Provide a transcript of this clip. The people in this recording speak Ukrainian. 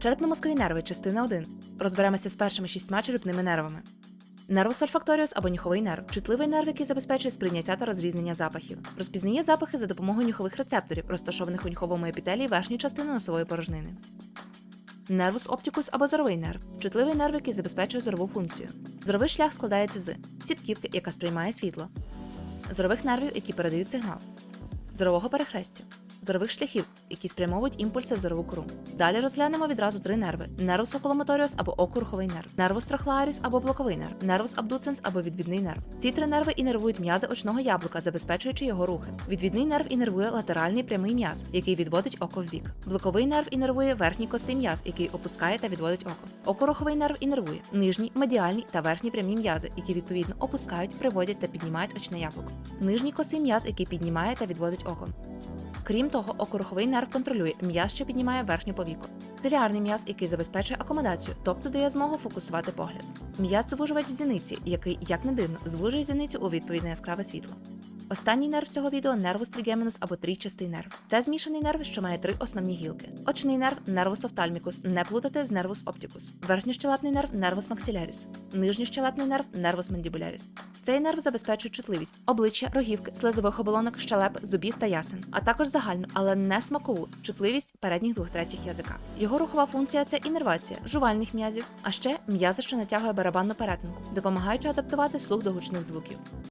Черепно-мозкові нерви, частина 1. Розберемося з першими шістьма черепними нервами. Нервус ольфакторіус або нюховий нерв чутливий нерв, який забезпечує сприйняття та розрізнення запахів. Розпізнає запахи за допомогою нюхових рецепторів, розташованих у нюховому епітелії верхньої частини носової порожнини. Нервус оптикус або зоровий нерв чутливий нерв, який забезпечує зорову функцію. Зоровий шлях складається з сітківки, яка сприймає світло, зорових нервів, які передають сигнал, зорового перехрестя, зорових шляхів, які спрямовують імпульси в зорову кору. Далі розглянемо відразу три нерви: нервус околомоторіус або окуруховий нерв, нервус трохлеаріс або блоковий нерв, нервус абдуценс або відвідний нерв. Ці три нерви інервують м'язи очного яблука, забезпечуючи його рухи. Відвідний нерв інервує латеральний прямий м'яз, який відводить око вбік. Блоковий нерв інервує верхній косий м'яз, який опускає та відводить око. Окоруховий нерв інервує нижній, медіальні та верхні прямі м'язи, які відповідно опускають, приводять та піднімають очне яблуко. Нижній косий м'яз, який піднімає та відводить око. Крім того, окоруховий нерв контролює м'яз, що піднімає верхню повіку. Циліарний м'яз, який забезпечує акомодацію, тобто дає змогу фокусувати погляд. М'яз звужувач зіниці, який, як не дивно, звужує зіницю у відповідь на яскраве світло. Останній нерв цього відео нервус тригемінус або трійчастий нерв. Це змішаний нерв, що має три основні гілки. Очний нерв нервус офтальмікус, не плутати з нервус оптикус. Верхньощелепний нерв нервус максиляріс. Нижньощелепний нерв нервус мандібуляріс. Цей нерв забезпечує чутливість, обличчя, рогівки, слизових оболонок, щелеп, зубів та ясен, а також загальну, але не смакову чутливість передніх двох третіх язика. Його рухова функція це інервація жувальних м'язів, а ще м'язи, що натягує барабанну перетинку, допомагаючи адаптувати слух до гучних звуків.